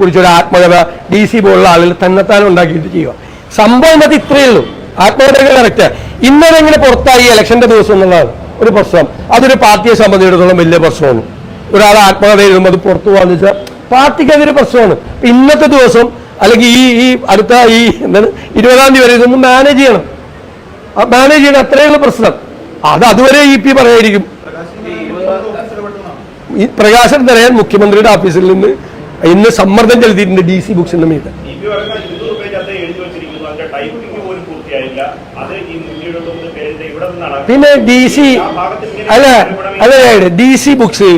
കുറിച്ച് ഒരു ആത്മകഥ ഡി സി പോലുള്ള ആളുകൾ തന്നെത്താനും ഉണ്ടാക്കിയിട്ട് ചെയ്യുക. സംഭവം അത് ഇത്രയേ ഉള്ളൂ. ആത്മകഥ കറക്റ്റ് ഇന്നലെ ഇങ്ങനെ പുറത്തായി ഇലക്ഷന്റെ ദിവസം എന്നുള്ളതാണ്. ഒരു പ്രശ്നം. അതൊരു പാർട്ടിയെ സംബന്ധിച്ചിടത്തോളം വലിയ പ്രശ്നമാണ്. ഒരാൾ ആത്മകഥ എഴുതുമ്പോൾ അത് പുറത്തു പോകാന്ന് വെച്ചാൽ പാർട്ടിക്ക് അതൊരു പ്രശ്നമാണ്. ഇന്നത്തെ ദിവസം അല്ലെങ്കിൽ ഈ ഈ അടുത്ത ഈ എന്താണ് ഇരുപതാം തീയതി വരെ ഇതൊന്ന് മാനേജ് ചെയ്യണം. മാനേജ് ചെയ്യണം അത്രയുള്ള പ്രശ്നം. അത് അതുവരെ ഇ പി പറയായിരിക്കും ഈ പ്രകാശൻ തരയാൻ മുഖ്യമന്ത്രിയുടെ ഓഫീസിൽ നിന്ന് ഇന്ന് സമ്മർദ്ദം ചെലുത്തിയിട്ടുണ്ട് ഡി സി ബുക്സിന്റെ മീത് ഇ പി പറയുന്ന ഇരുന്നൂറ് പേജ് അദ്ദേഹം എഴുതി വെച്ചിരിക്കുന്നു അതിന്റെ ടൈപ്പിംഗ് പോലും പൂർത്തിയായില്ല. അത് ഈ നൂറ്റി എഴുപത്തൊമ്പത് പേജിന്റെ ഇവിടെ നിന്നാണ് പിന്നെ ഡി സി അല്ല അല്ല ഡി സി ബുക്സ്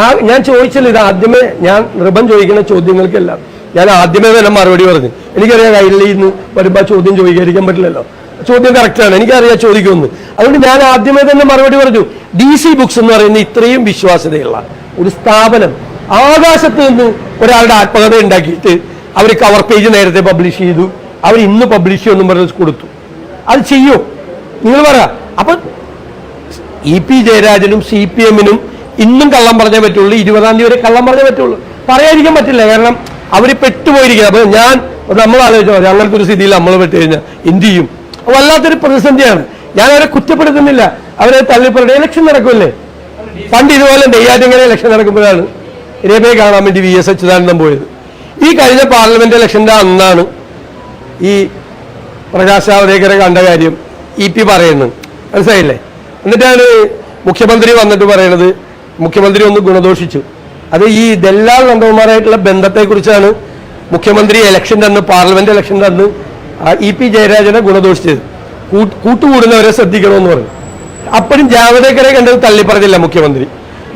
ആ ഞാൻ ചോദിച്ചല്ലോ ഇത് ആദ്യമേ ഞാൻ റിബൺ ചോദിക്കുന്ന ചോദ്യങ്ങൾക്കെല്ലാം. ഞാൻ ആദ്യമേ തന്നെ മറുപടി പറഞ്ഞു. എനിക്കറിയാം കയ്യിൽ നിന്ന് വരുമ്പോൾ ചോദ്യം ചോദിക്കാതിരിക്കാൻ പറ്റില്ലല്ലോ. ചോദ്യം കറക്റ്റാണ് എനിക്കറിയാം ചോദിക്കുമെന്ന്. അതുകൊണ്ട് ഞാൻ ആദ്യമേ തന്നെ മറുപടി പറഞ്ഞു. ഡി സി ബുക്സ് എന്ന് പറയുന്ന ഇത്രയും വിശ്വാസ്യതയുള്ള ഒരു സ്ഥാപനം ആകാശത്ത് നിന്ന് ഒരാളുടെ ആത്മകഥ ഉണ്ടാക്കിയിട്ട് അവർ കവർ പേജ് നേരത്തെ പബ്ലിഷ് ചെയ്തു. അവർ ഇന്ന് പബ്ലിഷ് ചെയ്യുമെന്നും പറഞ്ഞ് കൊടുത്തു. അത് ചെയ്യൂ. നിങ്ങൾ പറ. അപ്പൊ ഇ പി ജയരാജനും സി പി എമ്മിനും ഇന്നും കള്ളം പറഞ്ഞേ പറ്റുള്ളൂ. ഇരുപതാം തീയതി വരെ കള്ളം പറഞ്ഞേ പറ്റുള്ളൂ. പറയാതിരിക്കാൻ പറ്റില്ല. കാരണം അവർ പെട്ടുപോയിരിക്കുക അപ്പൊ ഞാൻ നമ്മൾ ആലോചിച്ചോ അങ്ങനത്തെ ഒരു സ്ഥിതിയിൽ നമ്മൾ പെട്ട് കഴിഞ്ഞാൽ എന്ത് ചെയ്യും? വല്ലാത്തൊരു പ്രതിസന്ധിയാണ്. ഞാൻ അവരെ കുറ്റപ്പെടുത്തുന്നില്ല. അവരെ തള്ളിപ്പറയുടെ ഇലക്ഷൻ നടക്കുമല്ലേ? പണ്ട് ഇതുപോലെ നെയ്യാറ്റിങ്ങനെ ഇലക്ഷൻ നടക്കുമ്പോഴാണ് രമയെ കാണാൻ വേണ്ടി വി എസ് അച്യുതാനന്ദൻ പോയത്. ഈ കഴിഞ്ഞ പാർലമെന്റ് ഇലക്ഷന്റെ അന്നാണ് ഈ പ്രകാശ് കണ്ട കാര്യം ഇ പി പറയുന്നു. മനസ്സിലായില്ലേ? എന്നിട്ടാണ് മുഖ്യമന്ത്രി വന്നിട്ട് പറയണത്. മുഖ്യമന്ത്രി ഒന്ന് ഗുണദോഷിച്ചു. അത് ഈ ദല്ലാൽ നന്ദകുമാറായിട്ടുള്ള ബന്ധത്തെക്കുറിച്ചാണ് മുഖ്യമന്ത്രി ഇലക്ഷൻ അന്ന് പാർലമെന്റ് ഇലക്ഷൻ അന്ന് ആ ഇ പി ജയരാജനെ ഗുണദോഷിച്ചത്. കൂട്ട് കൂട്ടുകൂടുന്നവരെ ശ്രദ്ധിക്കണമെന്ന് പറഞ്ഞു. അപ്പോഴും ജാവദേക്കരെ കണ്ടത് തള്ളിപ്പറഞ്ഞില്ല മുഖ്യമന്ത്രി.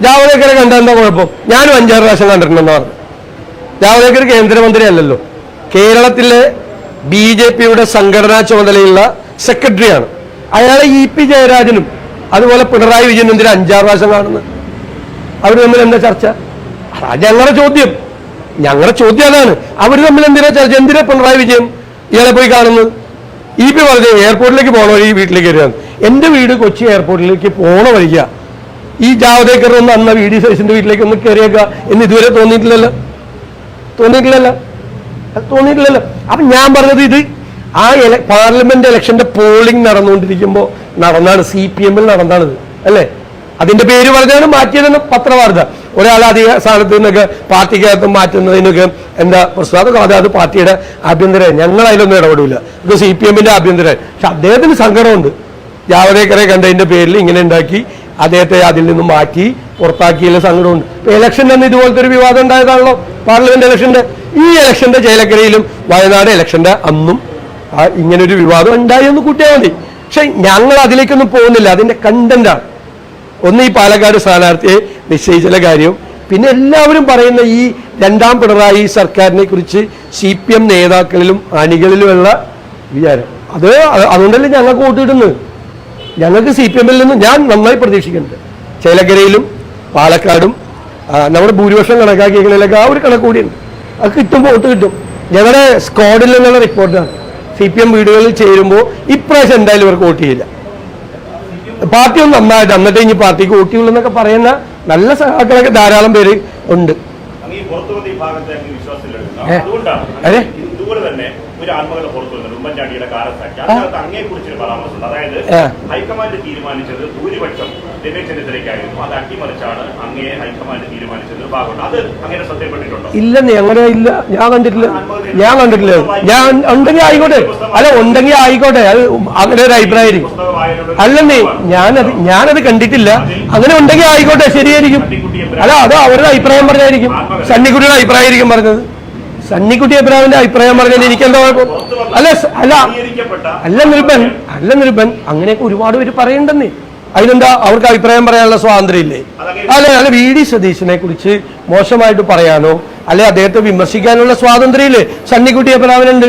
ജാവദേക്കരെ കണ്ട എന്താ കുഴപ്പം? ഞാനും അഞ്ചാറ് പ്രാവശ്യം കണ്ടിട്ടുണ്ടെന്ന് പറഞ്ഞു ജാവദേക്കർ കേന്ദ്രമന്ത്രി അല്ലല്ലോ കേരളത്തിലെ ബി ജെ പിയുടെ സംഘടനാ ചുമതലയുള്ള സെക്രട്ടറിയാണ്. അയാളെ ഇ പി ജയരാജനും അതുപോലെ പിണറായി വിജയൻ എന്തിനാ അഞ്ചാറ് പ്രാവശ്യം കാണുന്നത്? അവർ തമ്മിൽ എന്താ ചർച്ച? ഞങ്ങളുടെ ചോദ്യം. ഞങ്ങളുടെ ചോദ്യം അതാണ്. അവർ തമ്മിൽ എന്തിനാ ചർച്ച? എന്തിനാ പിണറായി വിജയൻ ഇയാളെ പോയി കാണുന്നത്? ഇ പി പറഞ്ഞു എയർപോർട്ടിലേക്ക് പോകണ വഴി വീട്ടിലേക്ക് വരികയാണ്. എന്റെ വീട് കൊച്ചി എയർപോർട്ടിലേക്ക് പോണ വഴിക ഈ ജാവദേക്കർ ഒന്ന് അന്ന വി ഡി സൈസിന്റെ വീട്ടിലേക്ക് ഒന്ന് കയറിയേക്കുക എന്ന് ഇതുവരെ തോന്നിയിട്ടില്ലല്ലോ? തോന്നിയിട്ടില്ലല്ലോ? തോന്നിയിട്ടില്ലല്ലോ? അപ്പൊ ഞാൻ പറഞ്ഞത് ഇത് ആ എല പാർലമെന്റ് ഇലക്ഷന്റെ പോളിംഗ് നടന്നുകൊണ്ടിരിക്കുമ്പോൾ നടന്നാണ് സി പി എമ്മിൽ നടന്നാണിത് അല്ലേ? അതിന്റെ പേര് പറഞ്ഞാണ് മാറ്റിയതെന്ന് പത്രവാർത്ത. ഒരാൾ അധിക സ്ഥാനത്ത് നിന്നൊക്കെ പാർട്ടിക്കകത്ത് മാറ്റുന്നതിനൊക്കെ എന്താ പ്രസാദം അതൊക്കെ അത് പാർട്ടിയുടെ ആഭ്യന്തരം ഞങ്ങൾ അതിലൊന്നും ഇടപെടില്ല. ഇത് സി പി എമ്മിന്റെ ആഭ്യന്തരം പക്ഷെ അദ്ദേഹത്തിന് സങ്കടമുണ്ട്. ജാവദേക്കറെ കണ്ടതിന്റെ പേരിൽ ഇങ്ങനെ ഉണ്ടാക്കി അദ്ദേഹത്തെ അതിൽ നിന്ന് മാറ്റി പുറത്താക്കിയതിൽ സങ്കടമുണ്ട്. ഇലക്ഷൻ അന്ന് ഇതുപോലത്തെ ഒരു വിവാദം ഉണ്ടായതാണല്ലോ പാർലമെന്റ് ഇലക്ഷന്റെ ഈ ഇലക്ഷന്റെ ചേലക്കരയിലും വയനാട് ഇലക്ഷന്റെ അന്നും ഇങ്ങനെ ഒരു വിവാദം ഉണ്ടായി എന്ന് കൂട്ടിയാൽ മതി. പക്ഷെ ഞങ്ങൾ അതിലേക്കൊന്നും പോകുന്നില്ല. അതിന്റെ കണ്ടന്റാണ് ഒന്ന് ഈ പാലക്കാട് സ്ഥാനാർത്ഥിയെ നിശ്ചയിച്ചില്ല കാര്യവും പിന്നെ എല്ലാവരും പറയുന്ന ഈ രണ്ടാം പിണറായി സർക്കാരിനെ കുറിച്ച് സി പി എം നേതാക്കളിലും അണികളിലുമുള്ള വിചാരം. അത് അത് അതുകൊണ്ടല്ലേ ഞങ്ങൾക്ക് വോട്ട് കിട്ടുന്നത്? ഞങ്ങൾക്ക് സി പി എമ്മിൽ നിന്ന് ഞാൻ നന്നായി പ്രതീക്ഷിക്കുന്നുണ്ട്. ചേലക്കരയിലും പാലക്കാടും നമ്മുടെ ഭൂരിപക്ഷം കണക്കാക്കിയതിലൊക്കെ ആ ഒരു കണക്ക് കൂടിയുണ്ട്. അത് കിട്ടും വോട്ട് കിട്ടും. ഞങ്ങളുടെ സ്ക്വാഡിൽ നിന്നുള്ള റിപ്പോർട്ടാണ് സി പി എം വീടുകളിൽ ചേരുമ്പോൾ ഇപ്രാവശ്യം എന്തായാലും ഇവർക്ക് വോട്ട് ചെയ്യില്ല. പാർട്ടി ഒന്ന് നന്നായിട്ട് എന്നിട്ട് ഇനി പാർട്ടിക്ക് വോട്ടുള്ളൂ എന്നൊക്കെ പറയുന്ന നല്ല സഹാക്കളൊക്കെ ധാരാളം പേര് ഉണ്ട്. അതെ? ഉമ്മൻചാണ്ടിയുടെ കാലത്താക്കി അതിനകത്ത് അങ്ങയെ കുറിച്ചൊരു പരാമർശമുണ്ട്. അതായത്. ഹൈക്കമാൻഡ് തീരുമാനിച്ചത് ഭൂരിപക്ഷം രമേശ് ചെന്നിത്തലയ്ക്കായിരുന്നു അത് അട്ടിമറിച്ചാണ് അങ്ങയെ ഹൈക്കമാൻഡ് തീരുമാനിച്ചത് ഭാഗമുണ്ട്. അത് അങ്ങനെ ശ്രദ്ധയപ്പെട്ടിട്ടുണ്ടോ ഇല്ലെന്ന് അങ്ങനെ ഇല്ല? ഞാൻ കണ്ടിട്ടില്ല. ഞാൻ കണ്ടിട്ടില്ല. ഞാൻ ഉണ്ടെങ്കിൽ ആയിക്കോട്ടെ. അല്ല ഉണ്ടെങ്കിൽ ആയിക്കോട്ടെ. അത് അങ്ങനെ ഒരു അഭിപ്രായം. അല്ലെന്നേ ഞാനത് ഞാനത് കണ്ടിട്ടില്ല. അങ്ങനെ ഉണ്ടെങ്കിൽ ആയിക്കോട്ടെ. ശരിയായിരിക്കും. അല്ല അത് അവരുടെ അഭിപ്രായം പറഞ്ഞായിരിക്കും. സണ്ണിക്കുട്ടിയുടെ അഭിപ്രായമായിരിക്കും പറഞ്ഞത്. സണ്ണിക്കുട്ടി അഭിപ്രായത്തിന്റെ അഭിപ്രായം പറഞ്ഞാൽ എനിക്കെന്താ കുഴപ്പം? അല്ല അല്ല. അല്ല നിർബൻ. അല്ല നിർബൻ. അങ്ങനെയൊക്കെ ഒരുപാട് പേര് പറയണ്ടെന്നേ അതിനെന്താ? അവർക്ക് അഭിപ്രായം പറയാനുള്ള സ്വാതന്ത്ര്യം ഇല്ലേ അല്ലെ അല്ല വി. ഡി. സതീശനെ കുറിച്ച് മോശമായിട്ട് പറയാനോ? അല്ലെ അദ്ദേഹത്തെ വിമർശിക്കാനുള്ള സ്വാതന്ത്ര്യം ഇല്ലേ സണ്ണിക്കുട്ടി അഭിപ്രാവനുണ്ട്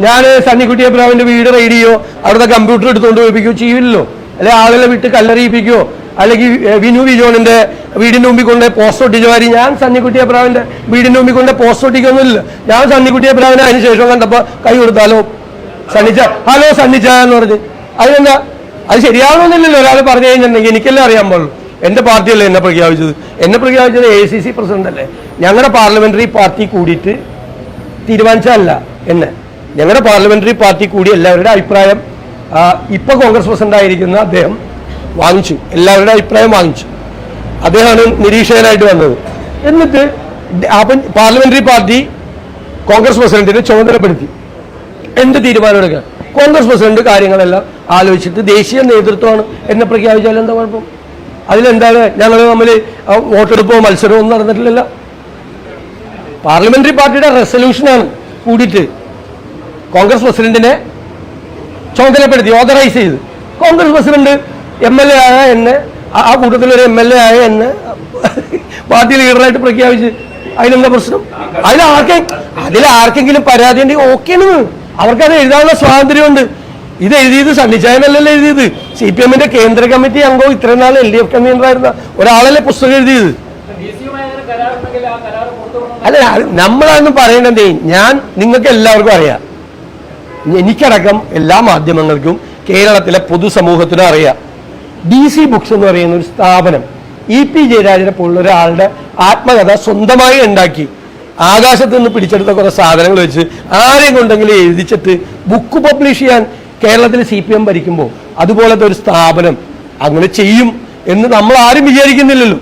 ഞാൻ സണ്ണിക്കുട്ടി അഭിപ്രാവിന്റെ വീട് റെയ്ഡ് ചെയ്യോ? അവിടുത്തെ കമ്പ്യൂട്ടർ എടുത്തുകൊണ്ട് പോയിപ്പിക്കുകയോ ചെയ്യില്ലല്ലോ. അല്ലെ ആളുകളെ വിട്ട് കല്ലെറിയിപ്പിക്കുകയോ അല്ലെങ്കിൽ വിനു വിജോണിന്റെ വീടിന്റെ മുമ്പിൽ കൊണ്ട് പോസ്റ്റ് ഒട്ടിച്ചു വാരി ഞാൻ സന്നിക്കുട്ടി അബ്രാവിന്റെ വീടിന്റെ മുമ്പിൽ കൊണ്ട് പോസ്റ്റ് ഒട്ടിക്കൊന്നുമില്ല. ഞാൻ സന്നിക്കുട്ടി അബ്രാവിനെ അതിന് ശേഷം കണ്ടപ്പോ കൈ കൊടുത്താലോ? സണ്ണിച്ച. ഹലോ സണ്ണിച്ച എന്ന് പറഞ്ഞ്. അതിനെന്താ? അത് ശരിയാവുന്നില്ലല്ലോ ഒരാൾ പറഞ്ഞു കഴിഞ്ഞിട്ടുണ്ടെങ്കിൽ എനിക്കല്ലേ അറിയാൻ പാടുള്ളൂ. എന്റെ പാർട്ടിയല്ലേ എന്നെ പ്രഖ്യാപിച്ചത്. എന്നെ പ്രഖ്യാപിച്ചത് എ സി സി പ്രസിഡന്റ് അല്ലേ. ഞങ്ങളുടെ പാർലമെന്ററി പാർട്ടി കൂടിയിട്ട് തീരുമാനിച്ചതല്ല എന്നെ. ഞങ്ങളുടെ പാർലമെന്ററി പാർട്ടി കൂടി എല്ലാവരുടെ അഭിപ്രായം ഇപ്പൊ കോൺഗ്രസ് പ്രസിഡന്റ് ആയിരിക്കുന്ന അദ്ദേഹം വാങ്ങിച്ചു. എല്ലാവരുടെ അഭിപ്രായം വാങ്ങിച്ചു. അദ്ദേഹമാണ് നിരീക്ഷകനായിട്ട് വന്നത്. എന്നിട്ട് പാർലമെന്ററി പാർട്ടി കോൺഗ്രസ് പ്രസിഡന്റിനെ ചുമതലപ്പെടുത്തി. എന്ത് തീരുമാനമെടുക്കുക കോൺഗ്രസ് പ്രസിഡന്റ് കാര്യങ്ങളെല്ലാം ആലോചിച്ചിട്ട് ദേശീയ നേതൃത്വമാണ് എന്നെ പ്രഖ്യാപിച്ചാൽ എന്താ കുഴപ്പം? അതിലെന്താണ്? ഞങ്ങൾ തമ്മിൽ വോട്ടെടുപ്പോ മത്സരമോ ഒന്നും നടന്നിട്ടില്ലല്ലോ. പാർലമെന്ററി പാർട്ടിയുടെ റെസൊല്യൂഷനാണ് കൂടിയിട്ട് കോൺഗ്രസ് പ്രസിഡന്റിനെ ചുമതലപ്പെടുത്തി ഓതറൈസ് ചെയ്ത്. Congress president M L A ആയ എന്നെ ആ- കൂട്ടത്തിലൊരു എം എൽ എ ആയ എന്നെ പാർട്ടി ലീഡറായിട്ട് പ്രഖ്യാപിച്ച് അതിലെന്താ പ്രശ്നം? അതിൽ ആർക്കെ അതിൽ ആർക്കെങ്കിലും പരാതി ഉണ്ടെങ്കിൽ ഓക്കെയാണ് അവർക്കത് എഴുതാനുള്ള സ്വാതന്ത്ര്യമുണ്ട്. ഇത് എഴുതിയത് സണ്ണിച്ചായനല്ലല്ലോ എഴുതിയത്. സി പി എമ്മിന്റെ കേന്ദ്ര കമ്മിറ്റി അംഗവും ഇത്രയും നാൾ എൽ ഡി എഫ് കൺവീനറായിരുന്ന ഒരാളല്ലേ പുസ്തകം എഴുതിയത്. അല്ല നമ്മളാണെന്ന് പറയണതേ ഞാൻ നിങ്ങൾക്ക് എല്ലാവർക്കും അറിയാം. എനിക്കടക്കം എല്ലാ മാധ്യമങ്ങൾക്കും കേരളത്തിലെ പൊതുസമൂഹത്തിനും അറിയാം. ഡി സി ബുക്സ് എന്ന് പറയുന്ന ഒരു സ്ഥാപനം ഇ പി ജയരാജനെ പോലുള്ള ഒരാളുടെ ആത്മകഥ സ്വന്തമായി ഉണ്ടാക്കി. ആകാശത്ത് നിന്ന് പിടിച്ചെടുത്ത കുറെ സാധനങ്ങൾ വെച്ച് ആരെയും കൊണ്ടെങ്കിലും എഴുതിച്ചിട്ട് ബുക്ക് പബ്ലിഷ് ചെയ്യാൻ കേരളത്തിൽ സി പി എം ഭരിക്കുമ്പോൾ അതുപോലത്തെ ഒരു സ്ഥാപനം അങ്ങനെ ചെയ്യും എന്ന് നമ്മൾ ആരും വിചാരിക്കുന്നില്ലല്ലോ.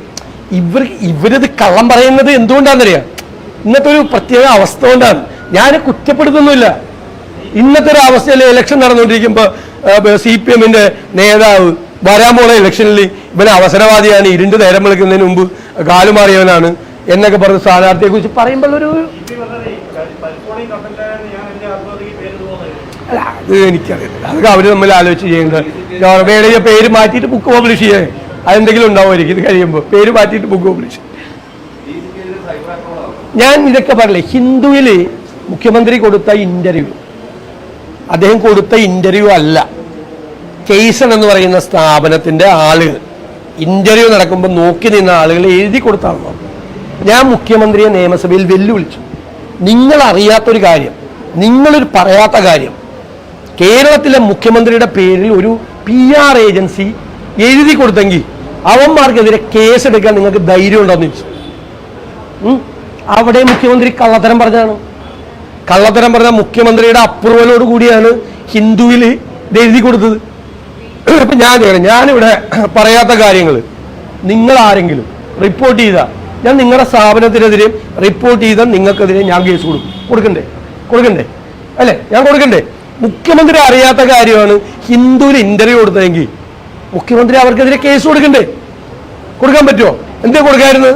ഇവർ ഇവരിത് കള്ളം പറയുന്നത് എന്തുകൊണ്ടാണെന്നറിയാം? ഇന്നത്തെ ഒരു പ്രത്യേക അവസ്ഥ കൊണ്ടാണ്. ഞാൻ കുറ്റപ്പെടുത്തുന്നില്ല. ഇന്നത്തെ ഒരു അവസ്ഥയിൽ ഇലക്ഷൻ നടന്നുകൊണ്ടിരിക്കുമ്പോൾ സി പി എമ്മിന്റെ നേതാവ് വരാൻ പോണ ഇലക്ഷനിൽ ഇവൻ അവസരവാദിയാണ് ഇരുണ്ട് നേരം വിളിക്കുന്നതിന് മുമ്പ് കാലുമാറിയവനാണ് എന്നൊക്കെ പറഞ്ഞ് സ്ഥാനാർത്ഥിയെ കുറിച്ച് പറയുമ്പോൾ ഒരു അത് എനിക്കറിയില്ല. അതൊക്കെ അവർ തമ്മിൽ ആലോചിച്ച് ചെയ്യേണ്ടത് വേണമെങ്കിൽ പേര് മാറ്റിയിട്ട് ബുക്ക് പബ്ലിഷ് ചെയ്യേ. അതെന്തെങ്കിലും ഉണ്ടാവുമായിരിക്കും ഇത് കഴിയുമ്പോൾ. പേര് മാറ്റിയിട്ട് ബുക്ക് പബ്ലിഷ് ഞാൻ ഇതൊക്കെ പറയില്ലേ ഹിന്ദുവിൽ മുഖ്യമന്ത്രി കൊടുത്ത ഇന്റർവ്യൂ അദ്ദേഹം കൊടുത്ത ഇന്റർവ്യൂ അല്ല. കേസൺ എന്ന് പറയുന്ന സ്ഥാപനത്തിന്റെ ആളുകൾ ഇന്റർവ്യൂ നടക്കുമ്പോൾ നോക്കി നിന്ന ആളുകൾ എഴുതി കൊടുത്താണല്ലോ. ഞാൻ മുഖ്യമന്ത്രിയെ നിയമസഭയിൽ വെല്ലുവിളിച്ചു. നിങ്ങൾ അറിയാത്തൊരു കാര്യം നിങ്ങളൊരു പറയാത്ത കാര്യം. കേരളത്തിലെ മുഖ്യമന്ത്രിയുടെ പേരിൽ ഒരു പി ആർ ഏജൻസി എഴുതി കൊടുത്തെങ്കിൽ അവന്മാർക്കെതിരെ കേസെടുക്കാൻ നിങ്ങൾക്ക് ധൈര്യം ഉണ്ടോന്ന് ചോദിച്ചു അവിടെ മുഖ്യമന്ത്രി കള്ളത്തരം പറഞ്ഞാണ് കള്ളത്തരം പറഞ്ഞ മുഖ്യമന്ത്രിയുടെ അപ്രൂവലോട് കൂടിയാണ് ഹിന്ദുവിൽ എഴുതി കൊടുത്തത്. അപ്പൊ ഞാൻ ചെയ്യണം ഞാനിവിടെ പറയാത്ത കാര്യങ്ങൾ നിങ്ങൾ ആരെങ്കിലും റിപ്പോർട്ട് ചെയ്ത ഞാൻ നിങ്ങളുടെ സ്ഥാപനത്തിനെതിരെ റിപ്പോർട്ട് ചെയ്ത നിങ്ങൾക്കെതിരെ ഞാൻ കേസ് കൊടുക്കും. കൊടുക്കണ്ടേ? കൊടുക്കണ്ടേ? അല്ലേ? ഞാൻ കൊടുക്കണ്ടേ? മുഖ്യമന്ത്രി അറിയാത്ത കാര്യമാണ് ഹിന്ദുവിൽ ഇന്റർവ്യൂ കൊടുത്തതെങ്കിൽ മുഖ്യമന്ത്രി അവർക്കെതിരെ കേസ് കൊടുക്കണ്ടേ? കൊടുക്കാൻ പറ്റുമോ എന്തേ കൊടുക്കായിരുന്നു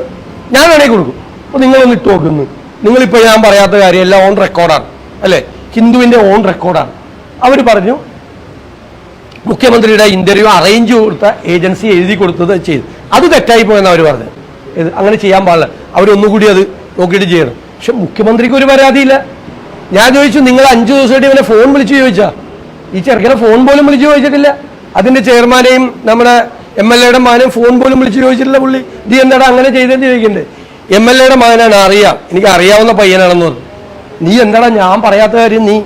ഞാൻ വേണമെങ്കിൽ കൊടുക്കും. അപ്പൊ നിങ്ങളൊന്ന് ഇട്ട് നോക്കുന്നു നിങ്ങളിപ്പോ ഞാൻ പറയാത്ത കാര്യം എല്ലാം ഓൺ റെക്കോർഡാണ് അല്ലേ? ഹിന്ദുവിന്റെ ഓൺ റെക്കോർഡാണ് അവർ പറഞ്ഞു മുഖ്യമന്ത്രിയുടെ ഇന്റർവ്യൂ അറേഞ്ച് കൊടുത്ത ഏജൻസി എഴുതി കൊടുത്തത് ചെയ്തു. അത് തെറ്റായി പോയെന്ന് അവർ പറഞ്ഞു അങ്ങനെ ചെയ്യാൻ പാടില്ല. അവരൊന്നുകൂടി അത് നോക്കിയിട്ട് ചെയ്യണം. പക്ഷെ മുഖ്യമന്ത്രിക്ക് ഒരു പരാതിയില്ല. ഞാൻ ചോദിച്ചു നിങ്ങൾ അഞ്ചു ദിവസമായിട്ട് ഇവനെ ഫോൺ വിളിച്ചു ചോദിച്ചാ? ഈ ചെറുക്കനെ ഫോൺ പോലും വിളിച്ചു ചോദിച്ചിട്ടില്ല. അതിന്റെ ചെയർമാനെയും നമ്മുടെ എം എൽ എയുടെ മാനും ഫോൺ പോലും വിളിച്ചു ചോദിച്ചിട്ടില്ല പുള്ളി. നീ എന്താടാ അങ്ങനെ ചെയ്തെന്ന് ചോദിക്കണ്ടേ? എം എൽ എയുടെ മകനാണ് അറിയാം. എനിക്ക് അറിയാവുന്ന പയ്യനാണെന്ന് പറഞ്ഞു. നീ എന്താടാ ഞാൻ പറയാത്ത കാര്യം നീ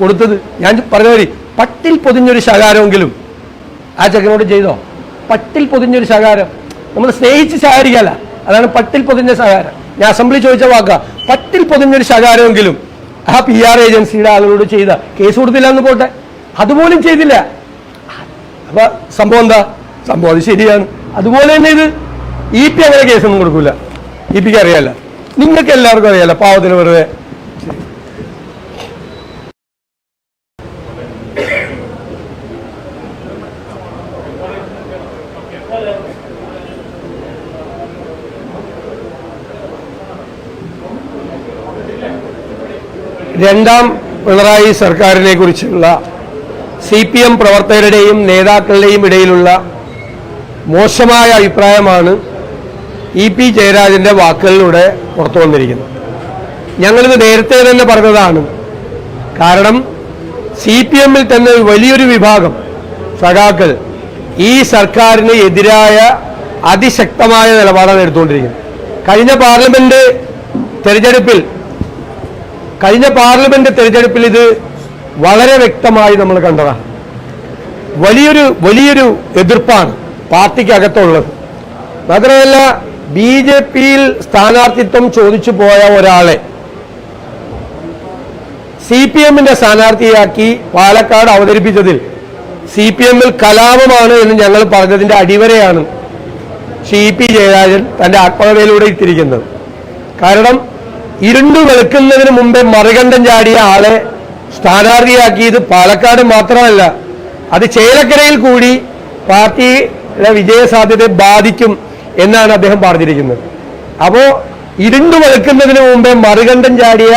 കൊടുത്തത്? ഞാൻ പറഞ്ഞ മാതിരി പട്ടിൽ പൊതിഞ്ഞൊരു ശകാരമെങ്കിലും. ആ ചെക്കനോട് ചെയ്തോ? പട്ടിൽ പൊതിഞ്ഞൊരു ശകാരം. നമ്മൾ സ്നേഹിച്ച് ശകാരിക്കല്ല. അതാണ് പട്ടിൽ പൊതിഞ്ഞ ശകാരം. ഞാൻ അസംബ്ലി ചോദിച്ച വാക്ക. പട്ടിൽ പൊതിഞ്ഞൊരു ശകാരമെങ്കിലും ആ പി ആർ ഏജൻസിയുടെ ആളുകളോട് ചെയ്ത കേസ് കൊടുത്തില്ല എന്ന് പോട്ടെ. അതുപോലും ചെയ്തില്ല. അപ്പൊ സംഭവം എന്താ? സംഭവം അത് ശരിയാണ്. അതുപോലെ തന്നെ ഇത് ഇ പി അങ്ങനെ കേസൊന്നും കൊടുക്കൂല. ഇ അറിയാല്ല അറിയാലോ നിങ്ങൾക്ക് എല്ലാവർക്കും അറിയാലോ പാവത്തിന് വെറുതെ. രണ്ടാം പിണറായി സർക്കാരിനെ കുറിച്ചുള്ള സി പി എം പ്രവർത്തകരുടെയും നേതാക്കളുടെയും ഇടയിലുള്ള മോശമായ അഭിപ്രായമാണ് ഇ പി ജയരാജന്റെ വാക്കുകളിലൂടെ പുറത്തു വന്നിരിക്കുന്നത് ഞങ്ങളിത് നേരത്തെ തന്നെ പറഞ്ഞതാണ്. കാരണം സി പി എമ്മിൽ തന്നെ വലിയൊരു വിഭാഗം സഖാക്കൾ ഈ സർക്കാരിന് എതിരായ അതിശക്തമായ നിലപാടാണ് എടുത്തുകൊണ്ടിരിക്കുന്നത്. കഴിഞ്ഞ പാർലമെന്റ് തെരഞ്ഞെടുപ്പിൽ കഴിഞ്ഞ പാർലമെന്റ് തെരഞ്ഞെടുപ്പിൽ ഇത് വളരെ വ്യക്തമായി നമ്മൾ കണ്ടതാണ്. വലിയൊരു വലിയൊരു എതിർപ്പാണ് പാർട്ടിക്കകത്തുള്ളത്. മാത്രമല്ല ബി ജെ പിയിൽ സ്ഥാനാർത്ഥിത്വം ചോദിച്ചു പോയ ഒരാളെ സി പി എമ്മിന്റെ സ്ഥാനാർത്ഥിയാക്കി പാലക്കാട് അവതരിപ്പിച്ചതിൽ സി പി എമ്മിൽ കലാപമാണ് എന്ന് ഞങ്ങൾ പറഞ്ഞതിന്റെ അടിവരെയാണ് സി പി ജയരാജൻ തന്റെ ആത്മകഥയിലൂടെ ഇത്തിരിക്കുന്നത് കാരണം ഇരുണ്ടു വെളുക്കുന്നതിന് മുമ്പേ മറികണ്ഠം ചാടിയ ആളെ സ്ഥാനാർത്ഥിയാക്കിയത് പാലക്കാട് മാത്രമല്ല അത് ചേലക്കരയിൽ കൂടി പാർട്ടിയുടെ വിജയസാധ്യതയെ ബാധിക്കും എന്നാണ് അദ്ദേഹം പറഞ്ഞിരിക്കുന്നത്. അപ്പോ ഇരുണ്ടു വെളുക്കുന്നതിന് മുമ്പേ മറുകണ്ഠം ചാടിയ